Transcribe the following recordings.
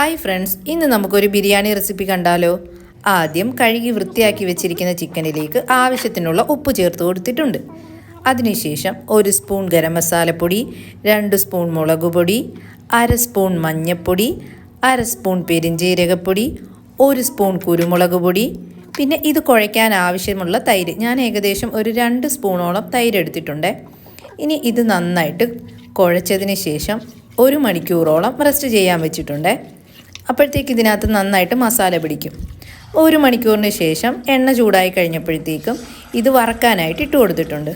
Hi friends ഇന്ന് നമുക്കൊരു biryani recipe കണ്ടാലോ? ആദ്യം കഴുകി വൃത്തിയാക്കി വെച്ചിരിക്കുന്ന ചിക്കനിലേക്ക് ആവശ്യത്തിനുള്ള ഉപ്പ് ചേർത്ത് കൊടുത്തിട്ടുണ്ട്. അതിനുശേഷം ഒരു സ്പൂൺ ഗരം മസാലപ്പൊടി രണ്ട് സ്പൂൺ മുളക് പൊടി അര സ്പൂൺ മഞ്ഞൾപ്പൊടി അര സ്പൂൺ പെരിഞ്ജീരകപ്പൊടി ഒരു സ്പൂൺ കുരുമുളക് പൊടി. പിന്നെ ഇത് കുഴയ്ക്കാൻ ആവശ്യമുള്ള തൈര്. ഞാൻ ഏകദേശം ഒരു രണ്ട് സ്പൂണോളം തൈര് എടുത്തിട്ടുണ്ട്. ഇനി ഇത് നന്നായിട്ട് കുഴച്ചതിന് ശേഷം ഒരു മണിക്കൂറോളം റെസ്റ്റ് ചെയ്യാൻ വെച്ചിട്ടുണ്ട്. അപ്പോഴത്തേക്ക് ഇതിനകത്ത് നന്നായിട്ട് മസാല പിടിക്കും. ഒരു മണിക്കൂറിന് ശേഷം എണ്ണ ചൂടായി കഴിഞ്ഞപ്പോഴത്തേക്കും ഇത് വറക്കാനായിട്ട് ഇട്ട് കൊടുത്തിട്ടുണ്ട്.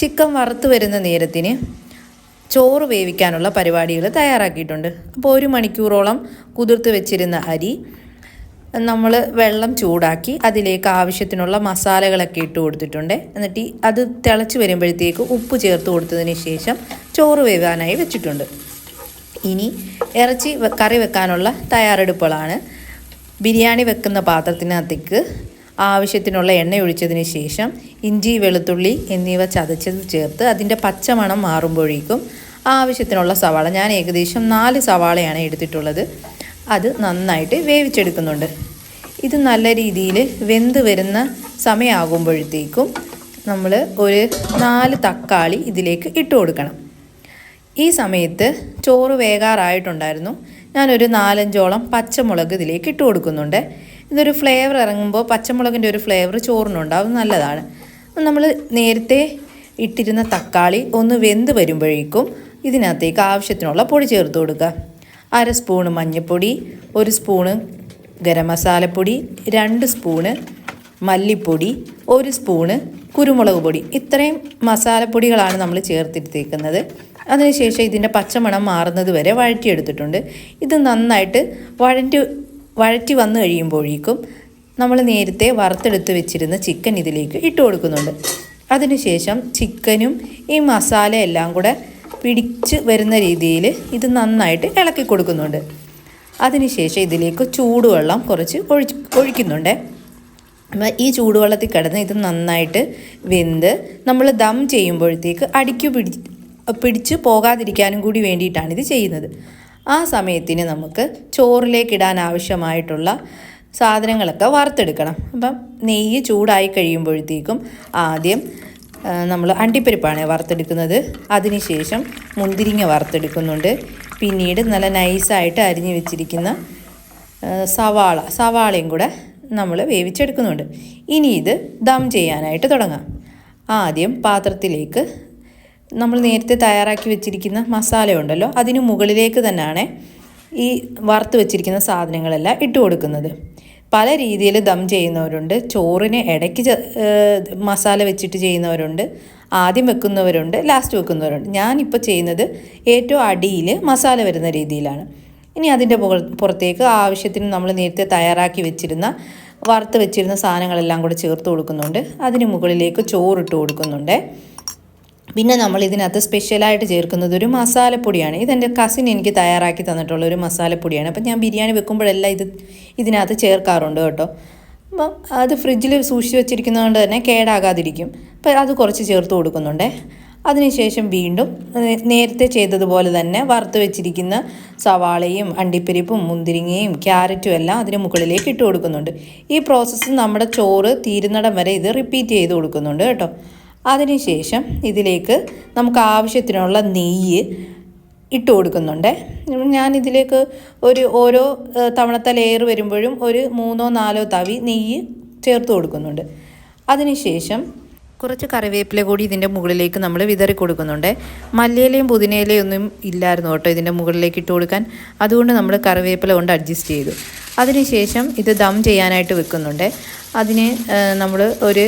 ചിക്കൻ വറുത്ത് വരുന്ന നേരത്തിന് ചോറ് വേവിക്കാനുള്ള പരിപാടികൾ തയ്യാറാക്കിയിട്ടുണ്ട്. അപ്പോൾ ഒരു മണിക്കൂറോളം കുതിർത്ത് വെച്ചിരുന്ന അരി നമ്മൾ വെള്ളം ചൂടാക്കി അതിലേക്ക് ആവശ്യത്തിനുള്ള മസാലകളൊക്കെ ഇട്ട് കൊടുത്തിട്ടുണ്ട്. എന്നിട്ട് അത് തിളച്ച് വരുമ്പോഴത്തേക്ക് ഉപ്പ് ചേർത്ത് കൊടുത്തതിന് ശേഷം ചോറ് വേവാനായി വെച്ചിട്ടുണ്ട്. ഇനി ഇറച്ചി കറി വെക്കാനുള്ള തയ്യാറെടുപ്പുകളാണ്. ബിരിയാണി വെക്കുന്ന പാത്രത്തിനകത്തേക്ക് ആവശ്യത്തിനുള്ള എണ്ണ ഒഴിച്ചതിന് ശേഷം ഇഞ്ചി വെളുത്തുള്ളി എന്നിവ ചതച്ചത് ചേർത്ത് അതിന്റെ പച്ചമണം മാറുമ്പോഴേക്കും ആവശ്യത്തിനുള്ള സവാള. ഞാൻ ഏകദേശം നാല് സവാളയാണ് എടുത്തിട്ടുള്ളത്. അത് നന്നായിട്ട് വേവിച്ചെടുക്കുന്നുണ്ട്. ഇത് നല്ല രീതിയിൽ വെന്ത് വരുന്ന സമയമാകുമ്പോഴത്തേക്കും നമ്മൾ ഒരു നാല് തക്കാളി ഇതിലേക്ക് ഇട്ട് കൊടുക്കണം. ഈ സമയത്ത് ചോറ് വേകാറായിട്ടുണ്ടായിരുന്നു ഞാനൊരു നാലഞ്ചോളം പച്ചമുളക് ഇതിലേക്ക് ഇട്ട് കൊടുക്കുന്നുണ്ട്. ഇതൊരു ഫ്ലേവർ ഇറങ്ങുമ്പോൾ പച്ചമുളകിന്റെ ഒരു ഫ്ലേവർ ചോറിനുണ്ടാവും. നല്ലതാണ്. നമ്മൾ നേരത്തെ ഇട്ടിരുന്ന തക്കാളി ഒന്ന് വെന്ത് വരുമ്പോഴേക്കും ഇതിനകത്തേക്ക് ആവശ്യത്തിനുള്ള പൊടി ചേർത്ത് കൊടുക്കുക. അര സ്പൂണ് മഞ്ഞൾപ്പൊടി ഒരു സ്പൂണ് ഗരം മസാലപ്പൊടി രണ്ട് സ്പൂണ് മല്ലിപ്പൊടി ഒരു സ്പൂണ് കുരുമുളക് പൊടി. ഇത്രയും മസാലപ്പൊടികളാണ് നമ്മൾ ചേർത്തിട്ടേക്കുന്നത്. അതിനുശേഷം ഇതിന്റെ പച്ചമണം മാറുന്നത് വരെ വഴറ്റിയെടുത്തിട്ടുണ്ട്. ഇത് നന്നായിട്ട് വഴറ്റി വഴറ്റി വന്നു കഴിയുമ്പോഴേക്കും നമ്മൾ നേരത്തെ വറുത്തെടുത്ത് വെച്ചിരുന്ന ചിക്കൻ ഇതിലേക്ക് ഇട്ട് കൊടുക്കുന്നുണ്ട്. അതിനുശേഷം ചിക്കനും ഈ മസാല എല്ലാം കൂടെ പിടിച്ച് വരുന്ന രീതിയിൽ ഇത് നന്നായിട്ട് ഇളക്കി കൊടുക്കുന്നുണ്ട്. അതിനുശേഷം ഇതിലേക്ക് ചൂടുവെള്ളം കുറച്ച് ഒഴി ഒഴിക്കുന്നുണ്ട്. അപ്പം ഈ ചൂടുവെള്ളത്തിൽ കിടന്ന് ഇത് നന്നായിട്ട് വെന്ത് നമ്മൾ ദം ചെയ്യുമ്പോഴത്തേക്ക് അടിക്കു പിടി പിടിച്ച് പോകാതിരിക്കാനും കൂടി വേണ്ടിയിട്ടാണ് ഇത് ചെയ്യുന്നത്. ആ സമയത്തിന് നമുക്ക് ചോറിലേക്ക് ഇടാൻ ആവശ്യമായിട്ടുള്ള സാധനങ്ങളൊക്കെ വറുത്തെടുക്കണം. അപ്പം നെയ്യ് ചൂടായി കഴിയുമ്പോഴത്തേക്കും ആദ്യം നമ്മൾ അണ്ടിപ്പരിപ്പാണ് വറുത്തെടുക്കുന്നത്. അതിനുശേഷം മുന്തിരിങ്ങ വറുത്തെടുക്കുന്നുണ്ട്. പിന്നീട് നല്ല നൈസായിട്ട് അരിഞ്ഞു വെച്ചിരിക്കുന്ന സവാള സവാളയും കൂടെ നമ്മൾ വേവിച്ചെടുക്കുന്നുണ്ട്. ഇനി ഇത് ദം ചെയ്യാനായിട്ട് തുടങ്ങാം. ആദ്യം പാത്രത്തിലേക്ക് നമ്മൾ നേരത്തെ തയ്യാറാക്കി വെച്ചിരിക്കുന്ന മസാല ഉണ്ടല്ലോ അതിന് മുകളിലേക്ക് തന്നെയാണ് ഈ വറുത്ത് വെച്ചിരിക്കുന്ന സാധനങ്ങളെല്ലാം ഇട്ട് കൊടുക്കുന്നത്. പല രീതിയിൽ ദം ചെയ്യുന്നവരുണ്ട് ചോറിന് ഇടയ്ക്ക് മസാല വെച്ചിട്ട് ചെയ്യുന്നവരുണ്ട് ആദ്യം വെക്കുന്നവരുണ്ട് ലാസ്റ്റ് വെക്കുന്നവരുണ്ട്. ഞാനിപ്പോൾ ചെയ്യുന്നത് ഏറ്റവും അടിയിൽ മസാല വരുന്ന രീതിയിലാണ്. ഇനി അതിന്റെ പുറ- പുറത്തേക്ക് ആവശ്യത്തിന് നമ്മൾ നേരത്തെ തയ്യാറാക്കി വെച്ചിരുന്ന വറുത്ത് വെച്ചിരുന്ന സാധനങ്ങളെല്ലാം കൂടെ ചേർത്ത് കൊടുക്കുന്നുണ്ട്. അതിന് മുകളിലേക്ക് ചോറിട്ട് കൊടുക്കുന്നുണ്ട്. പിന്നെ നമ്മൾ ഇതിനകത്ത് സ്പെഷ്യലായിട്ട് ചേർക്കുന്നത് ഒരു മസാലപ്പൊടിയാണ്. ഇതെന്റെ കസിൻ എനിക്ക് തയ്യാറാക്കി തന്നിട്ടുള്ള ഒരു മസാലപ്പൊടിയാണ്. അപ്പം ഞാൻ ബിരിയാണി വെക്കുമ്പോഴെല്ലാം ഇത് ഇതിനകത്ത് ചേർക്കാറുണ്ട് കേട്ടോ. അപ്പം അത് ഫ്രിഡ്ജിൽ സൂക്ഷിച്ച് വെച്ചിരിക്കുന്നതുകൊണ്ട് തന്നെ കേടാകാതിരിക്കും. അപ്പം അത് കുറച്ച് ചേർത്ത് കൊടുക്കുന്നുണ്ട്. അതിനുശേഷം വീണ്ടും നേരത്തെ ചെയ്തതുപോലെ തന്നെ വറുത്ത് വെച്ചിരിക്കുന്ന സവാളയും അണ്ടിപ്പരിപ്പും മുന്തിരിങ്ങയും ക്യാരറ്റും എല്ലാം അതിന് മുകളിലേക്ക് ഇട്ട് കൊടുക്കുന്നുണ്ട്. ഈ പ്രോസസ്സ് നമ്മുടെ ചോറ് തീരുന്നിടം വരെ ഇത് റിപ്പീറ്റ് ചെയ്ത് കൊടുക്കുന്നുണ്ട് കേട്ടോ. അതിനുശേഷം ഇതിലേക്ക് നമുക്ക് ആവശ്യത്തിനുള്ള നെയ്യ് ഇട്ട് കൊടുക്കുന്നുണ്ട്. ഞാനിതിലേക്ക് ഒരു ഓരോ തവണത്തെ ലെയർ വരുമ്പോഴും ഒരു മൂന്നോ നാലോ തവി നെയ്യ് ചേർത്ത് കൊടുക്കുന്നുണ്ട്. അതിനുശേഷം കുറച്ച് കറിവേപ്പില കൂടി ഇതിന്റെ മുകളിലേക്ക് നമ്മൾ വിതറി കൊടുക്കുന്നുണ്ട്. മല്ലിയിലയും പുതിനയിലയും ഒന്നും ഇല്ലായിരുന്നു കേട്ടോ ഇതിന്റെ മുകളിലേക്ക് ഇട്ട് കൊടുക്കാൻ. അതുകൊണ്ട് നമ്മൾ കറിവേപ്പില കൊണ്ട് അഡ്ജസ്റ്റ് ചെയ്തു. അതിനുശേഷം ഇത് ദം ചെയ്യാനായിട്ട് വെക്കുന്നുണ്ട്. അതിന് നമ്മൾ ഒരു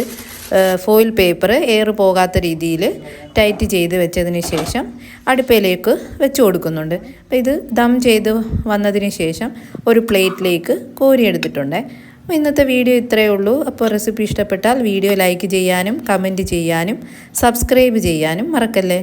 ഫോയിൽ പേപ്പർ എയർ പോകാത്ത രീതിയിൽ ടൈറ്റ് ചെയ്ത് വെച്ചതിന് ശേഷം അടുപ്പയിലേക്ക് വെച്ച് കൊടുക്കുന്നുണ്ട്. അപ്പോൾ ഇത് ദം ചെയ്ത് വന്നതിന് ശേഷം ഒരു പ്ലേറ്റിലേക്ക് കോരിയെടുത്തിട്ടുണ്ട് അപ്പോൾ ഇന്നത്തെ വീഡിയോ ഇത്രയേ ഉള്ളൂ. അപ്പോൾ റെസിപ്പി ഇഷ്ടപ്പെട്ടാൽ വീഡിയോ ലൈക്ക് ചെയ്യാനും കമന്റ് ചെയ്യാനും സബ്സ്ക്രൈബ് ചെയ്യാനും മറക്കല്ലേ?